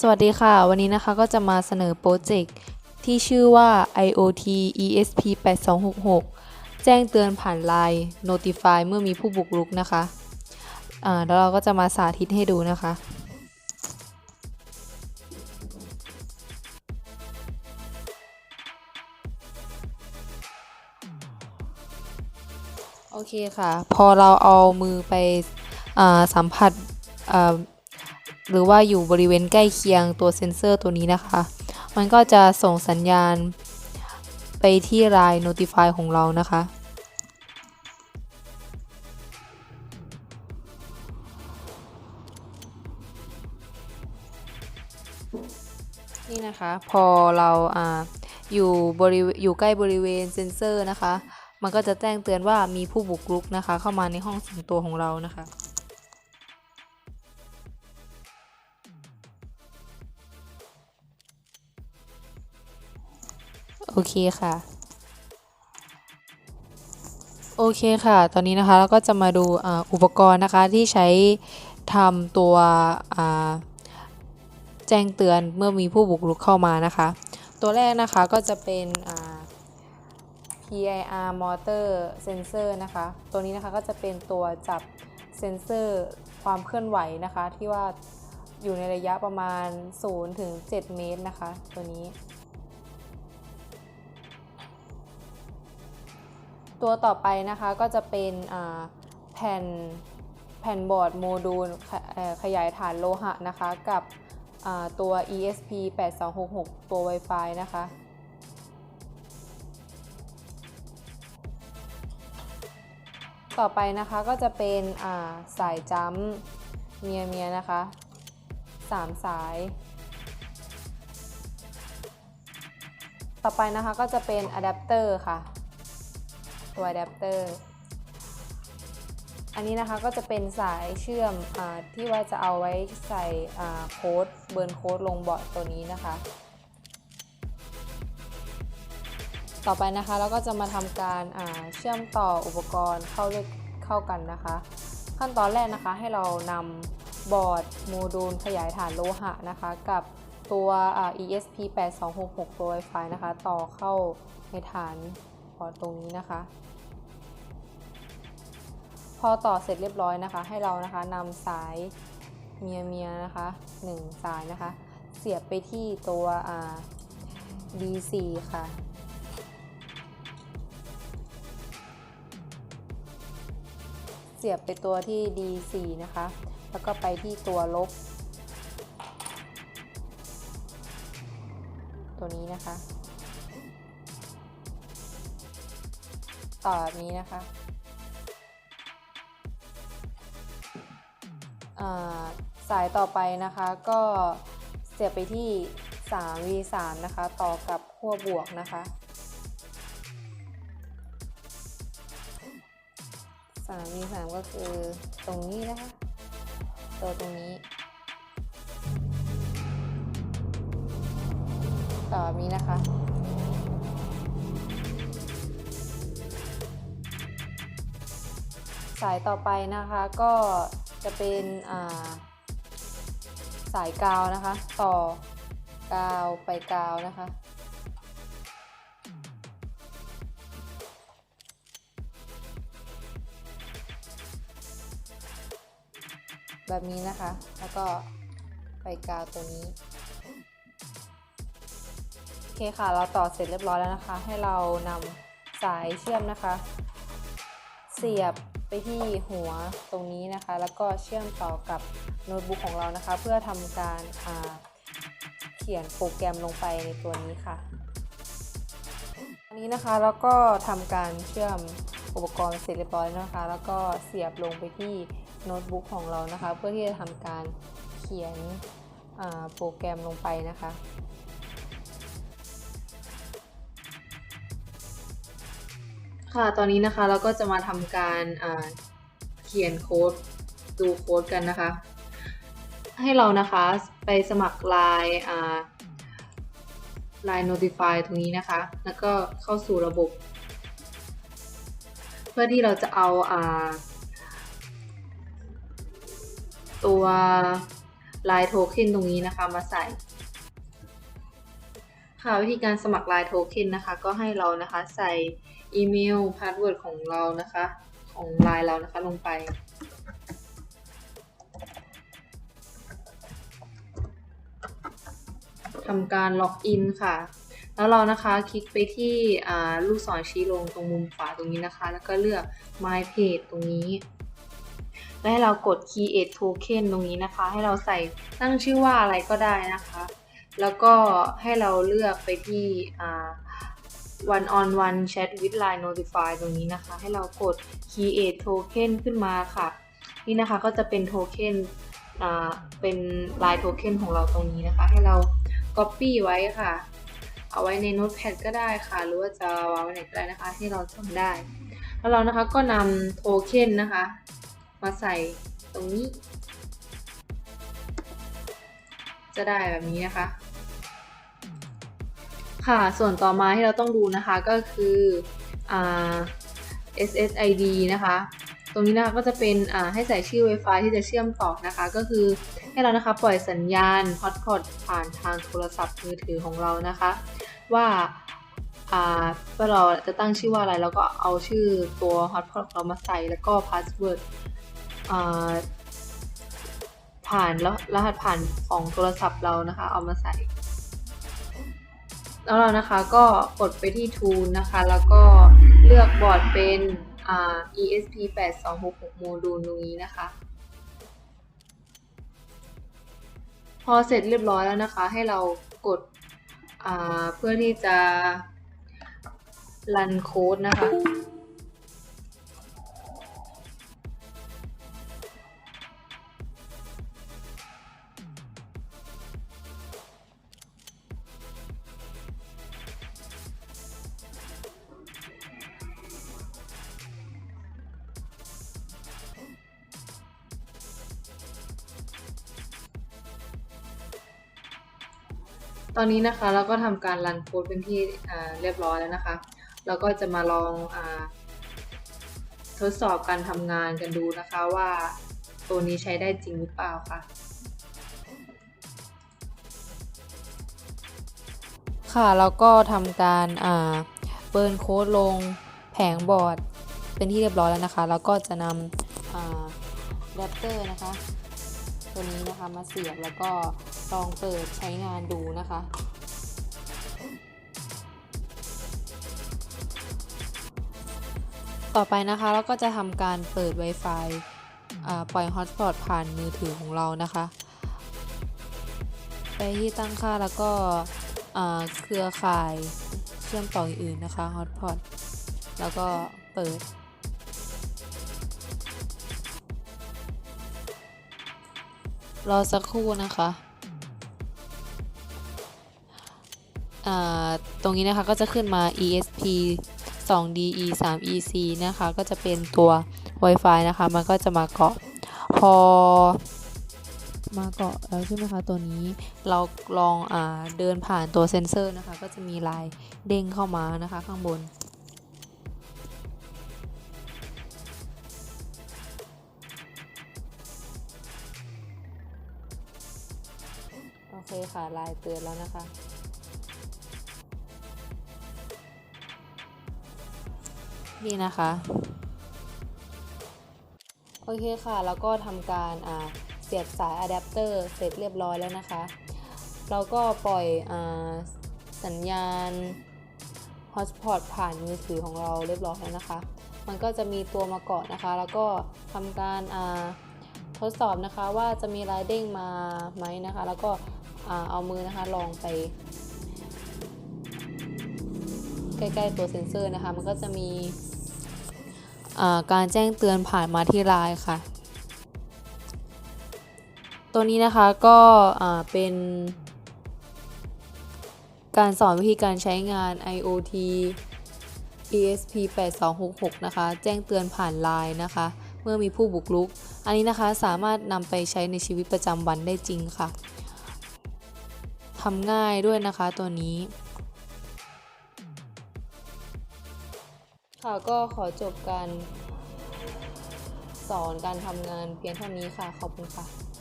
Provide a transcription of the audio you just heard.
สวัสดีค่ะ วันนี้นะคะก็จะมาเสนอโปรเจกต์ที่ชื่อว่า IoT ESP 8266 แจ้งเตือนผ่าน Line Notify เมื่อมีผู้บุกรุกนะคะ อ่า แล้วเราก็จะมาสาธิตให้ดูนะคะ โอเคค่ะ พอเราเอามือไปสัมผัส หรือว่าอยู่บริเวณใกล้เคียงตัวเซ็นเซอร์ตัวนี้นะคะ มันก็จะส่งสัญญาณไปที่ Line Notify ของเรานะคะ นี่นะคะพอเราอ่าอยู่บริอยู่ใกล้บริเวณเซ็นเซอร์นะคะ มันก็จะแจ้งเตือนว่ามีผู้บุกรุกนะคะ เข้ามาในห้องส่วนตัวของเรานะคะ โอเคค่ะโอเคค่ะ ตอนนี้นะคะเราก็จะมาดูอุปกรณ์นะคะที่ใช้ทำตัวแจ้งเตือนเมื่อมีผู้บุกรุกเข้ามานะคะ ตัวแรกนะคะก็จะเป็น PIR motor sensor นะคะ ตัวนี้นะคะก็จะเป็นตัวจับเซนเซอร์ความเคลื่อนไหวนะคะ ที่ว่าอยู่ในระยะประมาณ0ถึง7เมตรนะคะ ตัวนี้ ตัวต่อไปนะคะก็จะเป็นแผ่นแผ่นบอร์ดโมดูลขขยายฐานโลหะนะคะ กับตัว ESP 8266 ตัว Wi-Fi นะคะ ต่อไปนะคะก็จะเป็นาสายจัมป์เมียเมียนะคะสามสาย ต่อไปนะคะก็จะเป็นอะแดปเตอร์ค่ะ ตัวอะแดปเตอร์อันนี้นะคะก็จะเป็นสายเชื่อมอที่ว่าจะเอาไว้ใส่โค้ดเบิร์นโค้ดลงบอร์ดตัวนี้นะคะ ต่อไปนะคะเราก็จะมาทำการาเชื่อมต่ออุปกรณ์เข้าด้วยเข้ากันนะคะ ขั้นตอนแรกนะคะให้เรานำบอร์ดโมดูลขยายฐานโลหะนะคะ กับตัว ESP 8266 ตัว Wi-Fi นะคะ ต่อเข้าในฐาน รตรงนี้นะคะ พอต่อเสร็จเรียบร้อยนะคะ ให้เรานะคะนำสายเมียเมียนะคะ1สายนะคะ เสียบไปที่ตัว D4 ค่ะเสียบไปตัวที่ D4 นะคะ แล้วก็ไปที่ตัวลบ ตัวนี้นะคะ ต่อนี้นะคะสายต่อไปนะคะก็เสียบไปที่ 3V3 นะคะ ต่อกับขั้วบวกนะคะสามมีสามก็คือตรงนี้นะคะ ตัวตรงนี้ ต่อนี้นะคะ สายต่อไปนะคะก็จะเป็นาสายกาวนะคะ ต่อกาวไปกาวนะคะ แบบนี้นะคะแล้วก็ไปกาวตัวนี้โอเคค่ะเราต่อเสร็จเรียบร้อยแล้วนะคะ ให้เรานำสายเชื่อมนะคะ เสียบ ไปที่หัวตรงนี้นะคะ แล้วก็เชื่อมต่อกับโน้ตบุ๊กของเรานะคะ เพื่อทำการเขียนโปรแกรมลงไปในตัวนี้ค่ะอันนี้นะคะแล้วก็ทำการเชื่อมอุปกรณ์เสร็จเรียบร้อยนะคะ แล้วก็เสียบลงไปที่โน้ตบุ๊กของเรานะคะ เพื่อที่จะทำการเขียนโปรแกรมลงไปนะคะ ค่ะ ตอนนี้นะคะเราก็จะมาทำการเขียนโค้ดดูโค้ดกันนะคะ ให้เรานะคะไปสมัคร Line อ่า Line Notify ตรงนี้นะคะ แล้วก็เข้าสู่ระบบ เพื่อที่เราจะเอาอ่าตัวลายโทเค็นตรงนี้นะคะมาใส่ ค่ะวิธีการสมัครลายโทเค็นนะคะ ก็ให้เรานะคะใส่ อีเมลพาสเวิร์ดของเรานะคะ ของไลายเรานะคะลงไป ทำการล็อกอินค่ะ แล้วเรานะคะคลิกไปที่ลูกศรชี้ลงตรงมุมขวาตรงนี้นะคะ แล้วก็เลือก my page ตรงนี้และให้เรากด create token ตรงนี้นะคะ ให้เราใส่ตั้งชื่อว่าอะไรก็ได้นะคะ แล้วก็ให้เราเลือกไปที่อ่า one on one chat with line notify ตรงนี้นะคะ ให้เรากด create token ขึ้นมาค่ะ นี่นะคะก็จะเป็นโทเค็นเป็น line token ของเราตรงนี้นะคะ ให้เรา copy ไว้ค่ะ เอาไว้ใน notepad ก็ได้ค่ะ หรือว่าจะวางไว้ไหนก็ได้นะคะ ที่เราจำได้ แล้วเรานะคะก็นำโทเค็นนะคะ มาใส่ตรงนี้ จะได้แบบนี้นะคะ ค่ะ ส่วนต่อมาที่เราต้องดูนะคะก็คือ SSID นะคะ ตรงนี้นะคะก็จะเป็นให้ใส่ชื่อ Wi-Fi ที่จะเชื่อมต่อนะคะ ก็คือให้เรานะคะปล่อยสัญญาณ hotspot ผ่านทางโทรศัพท์มือถือของเรานะคะ ว่าอ่าว่าเราจะตั้งชื่อว่าอะไรแล้วก็เอาชื่อตัว hotspot ของเรามาใส่แล้วก็ password อ่าผ่านแล้วรหัสผ่านของโทรศัพท์เรานะคะ เอามาใส่ แล้วเรานะคะก็กดไปที่ Tool นะคะ แล้วก็เลือกบอร์ดเป็นอ่า ESP 8266โมดูลตรงนี้นะคะ พอเสร็จเรียบร้อยแล้วนะคะ ให้เรากดเพื่อที่จะรันโค้ดนะคะ ตอนนี้นะคะเราก็ทำการรันโค้ดเป็นที่เรียบร้อยแล้วนะคะ เราก็จะมาลองอทดสอบการทำงานกันดูนะคะว่าตัวนี้ใช้ได้จริงหรือเปล่าค่ะ ค่ะแล้วก็ทำการเบิร์นโค้ดลงแผงบอร์ดเป็นที่เรียบร้อยแล้วนะคะ แล้วก็จะนำอ่าแรปเตอร์นะคะ ตัวนี้นะคะมาเสียบแล้วก็ ลองเปิดใช้งานดูนะคะ ต่อไปนะคะเราก็จะทำการเปิด Wi-Fi ปล่อย Hotspot ผ่านมือถือของเรานะคะ ไปที่ตั้งค่าแล้วก็เครือข่ายเชื่อมต่ออื่นๆนะคะ Hotspot แล้วก็เปิดรอสักครู่นะคะ ตรงนี้นะคะก็จะขึ้นมา ESP 2DE 3EC นะคะก็จะเป็นตัว Wi-Fi นะคะ มันก็จะมาเกาะพอมาเกาะแล้วใช่ไหมคะตัวนี้เราลองอเดินผ่านตัวเซ็นเซอร์นะคะ ก็จะมีลายเด้งเข้ามานะคะข้างบน โอเคค่ะลายเตือนแล้วนะคะ นี่นะคะ โอเคค่ะ แล้วก็ทำการอ่าเสียบสายอะแดปเตอร์เสร็จเรียบร้อยแล้วนะคะ เราก็ปล่อยอาสัญญาณ Hotspot ผ่านมือถือของเราเรียบร้อยแล้วนะคะ มันก็จะมีตัวมาเกาะนะคะ แล้วก็ทำการอ่าทดสอบนะคะว่าจะมีลายเด้งมาไหมนะคะ แล้วก็อ่าเอามือนะคะลองไป ใกล้ๆตัวเซ็นเซอร์นะคะ มันก็จะมีการแจ้งเตือนผ่านมาที่ไลน์ค่ะ ตัวนี้นะคะก็เป็นการสอนวิธีการใช้งาน IoT ESP 8266นะคะ แจ้งเตือนผ่านไลน์นะคะ เมื่อมีผู้บุกรุก อันนี้นะคะสามารถนำไปใช้ในชีวิตประจำวันได้จริงค่ะทำง่ายด้วยนะคะตัวนี้ ค่ะก็ขอจบการสอนการทำงานเพียงเท่านี้ค่ะ ขอบคุณค่ะ